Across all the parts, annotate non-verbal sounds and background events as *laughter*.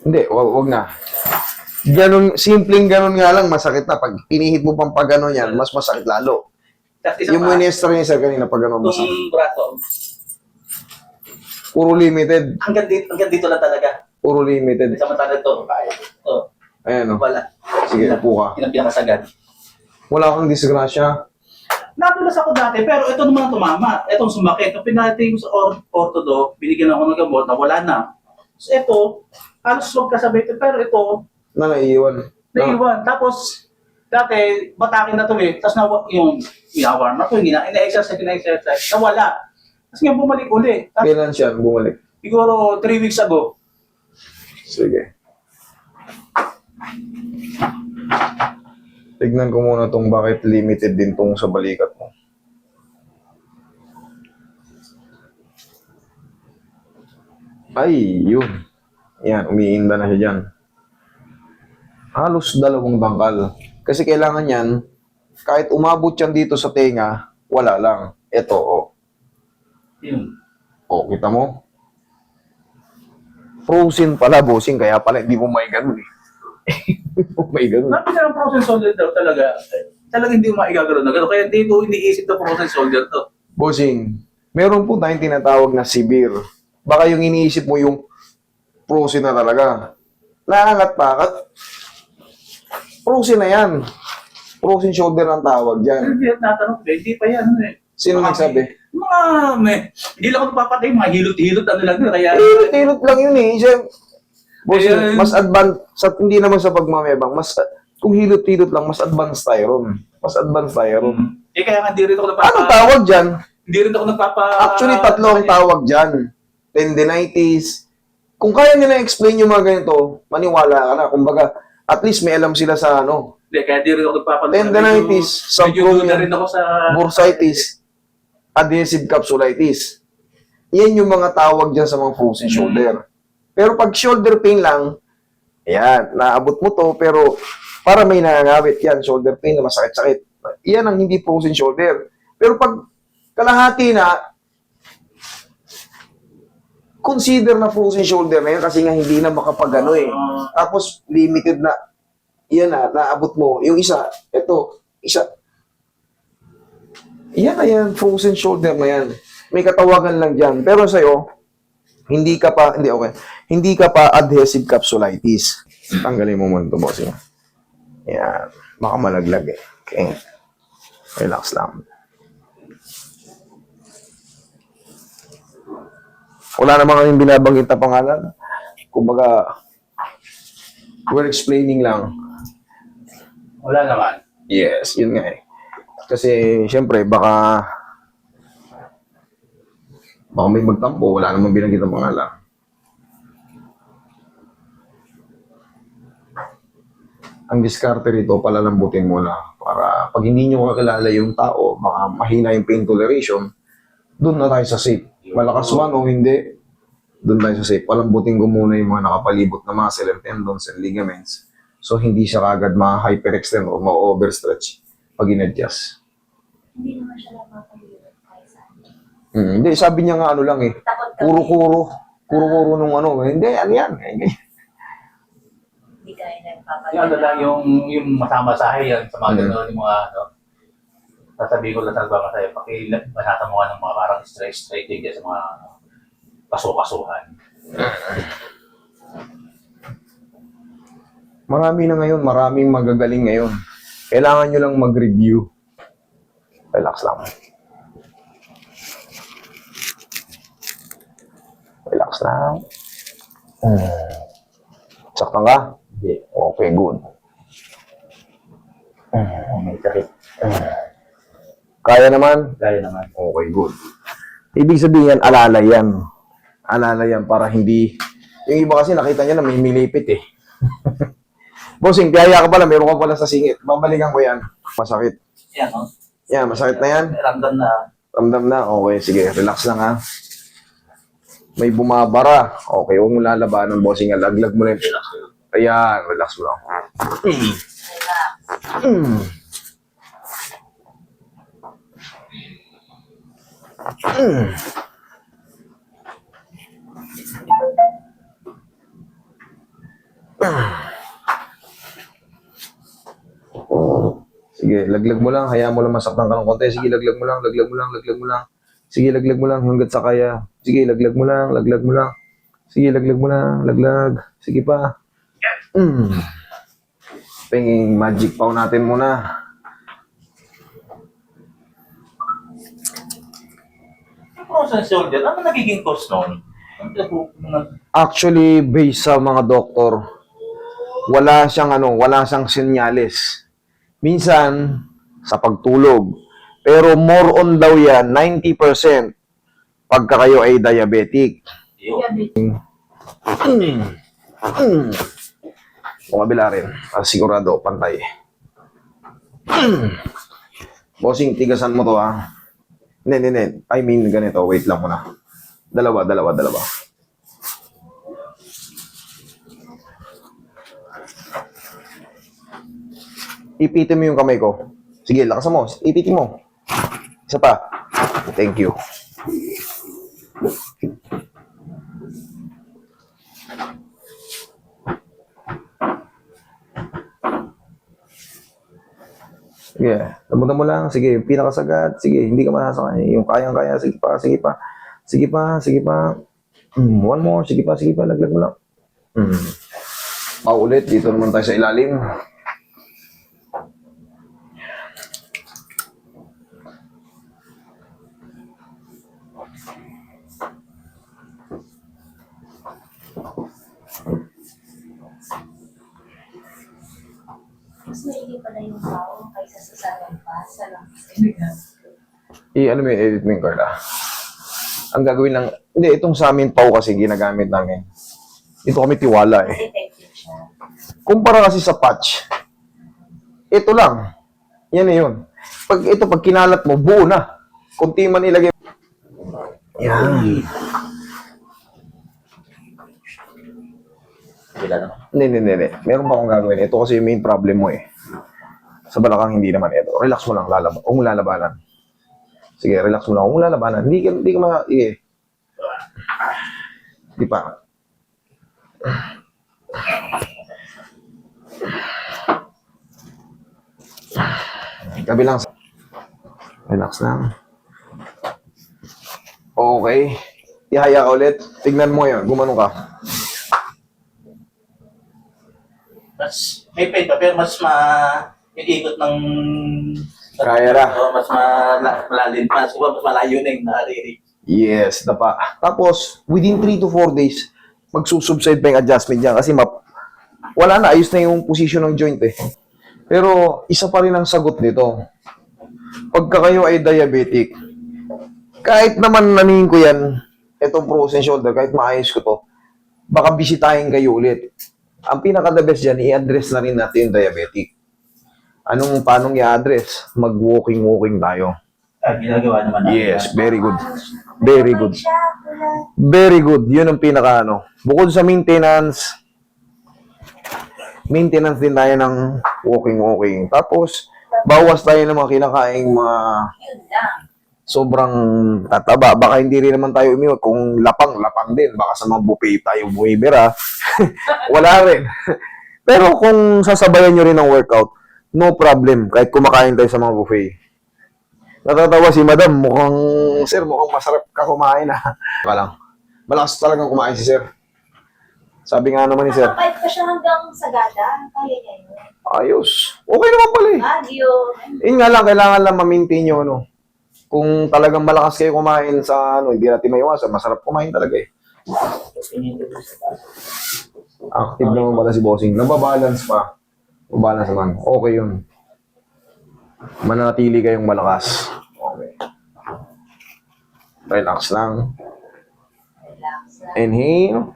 Hindi, wag, wag na. Ganun, simpleng ganun nga lang, masakit na. Pag pinihit mo pang pag gano'n yan, mas masakit lalo. Yung minister niya sir kanina pag gano'n masakit. itong braso, Puro limited. hanggang dito, hanggang dito lang talaga. Puro limited. Samantala ito, ito, Ayan o. wala. Sige, upo ka. Yun ang pinakasagad. Wala kang disgrasya. Natulas ako dati, pero ito naman ang tumama. Itong sumakit. Nung pinatay ko sa or- orthodo, binigyan ako ng gamot na wala na. So ito, halos magkasabay ito, pero ito, Na naiiwan. Na, naiwan. Tapos, dati, batakin na to eh. Tapos na, yung inawarm na to, yung ina- ina-exercise, ina-exercise, nawala. Tapos ngayon bumalik uli. Tapos, kailan siya bumalik? siguro 3 weeks ago, Sige. Tignan ko muna tong bakit limited din tong sa balikat mo. Ay, yun. Yan, umiinda na siya dyan. Halos dalawang bangkal. Kasi kailangan yan, kahit umabot yan dito sa tenga, wala lang. Ito, oh. yun. Oh, kita mo? Frozen pala, bossing. Kaya pala hindi mo may ganun eh. *laughs* Hindi mo may ganun. Napita ng frozen soldier daw talaga. Talaga hindi mo maigagano na gano'n. Kaya hindi ko iniisip na frozen soldier to. Bossing, meron po tayong tinatawag na severe. Baka yung iniisip mo yung frozen na talaga. Naangat pa. Kat- Frozen na yan. Frozen shoulder ang tawag dyan. Hindi at natanong, eh, hindi pa yan. Eh. Sino nagsabi? Mga, may, hindi lang ako papatay, mga hilot-hilot ano lang. Kaya, Hilot-hilot lang yun eh. Siya, bossing, Ayun. mas advanced, sa, hindi naman sa pagmamebang, mas, kung hilot-hilot lang, mas advanced tayo ron. Mas advanced tayo ron. eh kaya nga hindi rin ako nagpapa... Anong tawag dyan? Hindi rin ako nagpapa... Actually, tatlo ang tawag dyan. Tendinitis. Kung kaya nila explain yung mga ganito, maniwala ka na. Kumbaga, at least may alam sila sa ano, Hindi, kaya hindi rin ako nagpapa... Tendinitis, subclavian, na rin ako sa... bursitis, adhesive capsulitis. Yan yung mga tawag dyan sa mga frozen shoulder. Pero pag shoulder pain lang, yan, naabot mo to, pero para may nangangawit yan, shoulder pain na masakit-sakit. Yan ang hindi frozen shoulder. Pero pag kalahati na, consider na frozen shoulder na yan kasi nga hindi na makapagano eh. Tapos limited na, yan na, naabot mo. Yung isa, ito, isa. Yan na yan, frozen shoulder na yan. May katawagan lang dyan. Pero sa'yo, hindi ka pa, hindi okay, hindi ka pa adhesive capsulitis. Tanggalin mo muna ito, boss. Yan. Baka malaglag eh. Okay. Relax lang. Wala naman kaming binabanggit na pangalan. Kumbaga, we're explaining lang. wala naman. Yes, yun nga eh. Kasi, syempre, baka baka may magtampo, wala namang binanggit ang pangalan. Ang diskarte rito, palalambutin mo na para pag hindi nyo kakilala yung tao, baka mahina yung pain toleration, doon na tayo sa safe. Malakas man o hindi, doon tayo sa safe. Palambutin ko muna yung mga nakapalibot na muscle and tendons and ligaments. So, hindi siya kagad ma-hyperextend o ma-overstretch pag in-adjust. Hindi naman siya napapahirap kahit saan. Hmm, hindi, sabi niya nga ano lang eh, kuro-kuro. Kuro-kuro nung ano. Hindi, ano yan. Hindi kaya Yung ano lang, yung, yung masama-sahay yan, sa mga Mm. gano'n, yung mga ano, sasabihin ko lang sa mga sa'yo, pakibanata mo ka ng mga parang straight-straight din sa mga kaso-kasuhan. Marami na ngayon, maraming magagaling ngayon. Kailangan nyo lang mag-review. Relax lang. Relax lang. Hmm. Saktan ka? Hindi. Okay, good. Oh, may sakit. Kaya naman? Gaya naman. Okay, good. Ibig sabihin yan, alalay yan. Alalay yan para hindi... Yung iba kasi nakita niya na may milipit eh. *laughs* Bossing, tiyaya ka pala, meron ka pala sa singit. Babalikan ko yan. Masakit. Yan, no? Yan, masakit na yan. Ramdam na. Ramdam na. Okay, sige. Relax lang ha. May bumabara. Okay, huwag mo lalabanan, bossing. Laglag mo na yung... Ayan, relax mo lang. *clears throat* Mm. Mm. Sige, laglag mo lang. Hayaan mo lang masaktan ka ng konti. Sige, laglag mo lang, laglag mo lang, laglag mo lang. Sige, laglag mo lang hanggat sa kaya. Sige, laglag mo lang, laglag mo lang. Sige, laglag mo lang, laglag. Sige pa. Mm. Pinging magic paw natin muna. Frozen shoulder, ano nagiging cause mga- Actually, based sa mga doktor, wala siyang ano, wala siyang senyales. Minsan, sa pagtulog. Pero more on daw yan, 90% pagka kayo ay diabetic. Mm. *clears throat* O kabila rin. Ah, sigurado, pantay. *clears throat* Bossing, tigasan mo to ah. Hindi, hindi, hindi. I mean, ganito. Wait lang muna. Dalawa, dalawa, dalawa. Ipitin mo yung kamay ko. Sige, lakasan mo. Ipitin mo. Isa pa. Thank you. Sige, lamutan mo lang. Sige, pinakasagad. Sige, hindi ka masasakay. Yung kayang-kaya. Sige pa, sige pa. Sige pa, sige pa. Mm, one more. Sige pa, sige pa. Laglag mo lang. Mm. Paulit. Dito naman tayo sa ilalim. Mas maigi pala yung tao kaysa sa sarang pa. Sarang I, ano mo yung edit mo yung Carla? Ang gagawin lang, hindi, itong sa amin pau kasi ginagamit namin. Ito kami tiwala eh. Siya. Kumpara kasi sa patch, ito lang. Yan na yun. Pag ito, pag kinalat mo, buo na. Kunti man ilagay. Yan. Hindi, hindi, hindi. Meron pa akong gagawin. Ito kasi yung main problem mo eh. Sa balakang hindi naman ito. Relax mo lang, lalab Huwag mo lalabanan. Sige, relax mo lang. Mo lalabanan. Hindi ka, hindi ka ma... Sige. Hindi pa. Gabi lang. Relax lang. Okay. Ihaya ka ulit. Tignan mo yun. Gumano ka. Mas, may pain pa, pero mas ma... Yung ikot ng... Kaya na. Oo, mas mala- malalim pa. Siguro mas malayo na yung naririnig. Yes, dapa. Tapos, within 3 to 4 days, magsusubside pa yung adjustment niya kasi map, wala na, ayos na yung position ng joint eh. Pero, isa pa rin ang sagot nito. Pagka kayo ay diabetic, kahit naman nanin ko yan, itong frozen shoulder, kahit maayos ko to, baka bisitahin kayo ulit. Ang pinaka-the best dyan, i-address na rin natin yung diabetic. Anong, paanong i-address? Mag-walking-walking tayo. Ah, ginagawa naman natin. Yes, very good. Very good. Very good. Yun ang pinaka ano. Bukod sa maintenance, maintenance din tayo ng walking-walking. Tapos, bawas tayo ng mga kinakaing mga sobrang tataba. Baka hindi rin naman tayo umiwag. Kung lapang, lapang din. Baka sa mga buffet tayo buwibira. *laughs* Wala rin. *laughs* Pero kung sasabayan nyo rin ng workout, no problem. Kahit kumakain tayo sa mga buffet. Natatawa si madam. Mukhang, sir, mukhang masarap ka kumain ah. *laughs* Ka lang. Malakas talagang kumain si sir. Sabi nga naman ni sir, Nakapait pa siya hanggang Sagada. Kaya niya yun. ayos. Okay naman pala eh. Baguio. Yun nga lang, kailangan lang ma-maintain nyo, ano. Kung talagang malakas kayo kumain sa, ano, hindi natin maiwasan, masarap kumain talaga eh. Active naman pala si Bossing. Nababalance pa. Mabalance naman. Okay yun. Manatili kayong malakas. Okay. Relax lang. Inhale.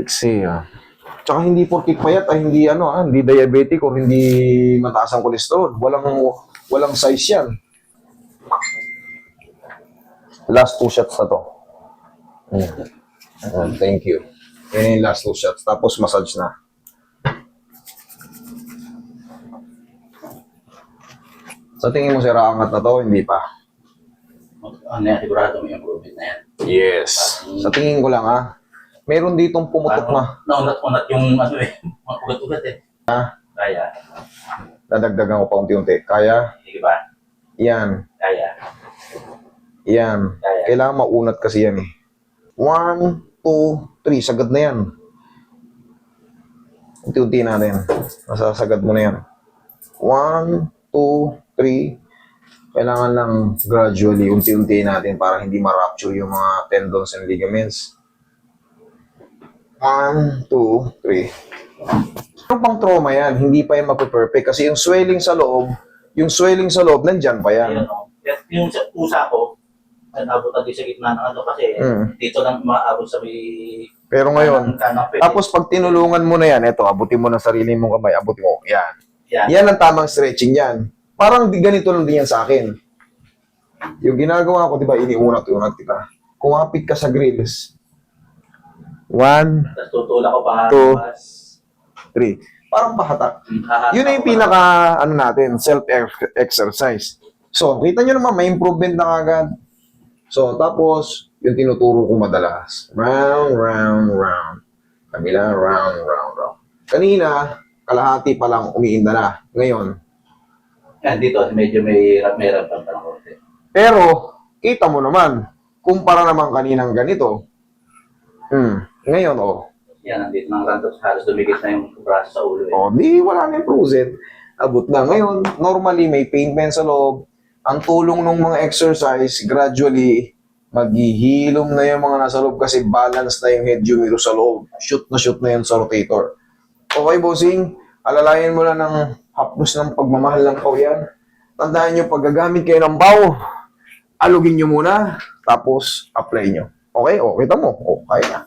Exhale. Tsaka hindi porkit payat ay hindi ano ah, hindi diabetic or hindi mataas ang kolesterol. Walang walang size 'yan. Last two shots na to. Mm. Thank you. Yan last two shots. Tapos massage na. Sa tingin mo, sir, angat na to? Hindi pa. Ano yan, sigurado may improvement na yan. Yes. Sa tingin ko lang ha, Meron ditong pumutok na. Naunat-unat yung ano eh. *laughs* Mga ugat-ugat eh. Kaya. Dadagdagan ko pa unti-unti. Kaya, Sige ba? yan, Kaya. yan. Kaya. Kailangan maunat kasi yan eh. One, two, three. Sagad na yan. Unti-unti natin. Masasagad mo na yan. One, two, three. Kailangan lang gradually, unti-unti natin para hindi ma-rupture yung mga tendons and ligaments. One, two, three. Ano pang trauma yan? Hindi pa yan mape-perfect kasi yung swelling sa loob, yung swelling sa loob, nandyan pa yan. Ayan o. At Yung sa pusa ko, nabot din sa gitna ng ano kasi Mm. dito lang maabot sa may Pero ngayon. Tapos pag tinulungan mo na yan, eto, abutin mo ng sarili mong kamay, abutin mo, yan. yan. Yan ang tamang stretching yan. Parang di ganito lang din yan sa akin. Yung ginagawa ko, di ba, iniunat-unat kita. Kumapit ka sa grills. One, Tapos tutulak ko pa Two. three. Parang pahatak. hahatak Yun na yung ko pa. pinaka, ano natin, self-exercise. So, kita nyo naman, may improvement na agad. So, tapos, yung tinuturo ko madalas. Round, round, round. Kabila, round, round, round. Kanina, kalahati pa lang umiinda na. Ngayon, Yan dito, medyo may may ramdam pa konti. pero, kita mo naman, kumpara naman kaninang ganito, hmm, ngayon, oh, Yan, nandito ng rantos, halos dumikit na yung braso sa ulo eh. O, di wala na yung frozen. Abot na. Ngayon, normally may pain pen sa loob. Ang tulong ng mga exercise, gradually, maghihilom na yung mga nasa loob kasi balance na yung head humero sa loob. Shoot na shoot na yan sa rotator. Okay, bossing? Alalayan mo lang ng hapdos ng pagmamahal ng pau yan. Tandaan nyo, pag gagamit kayo ng pau, alugin nyo muna, tapos apply nyo. Okay? O, kita mo. O, kaya na.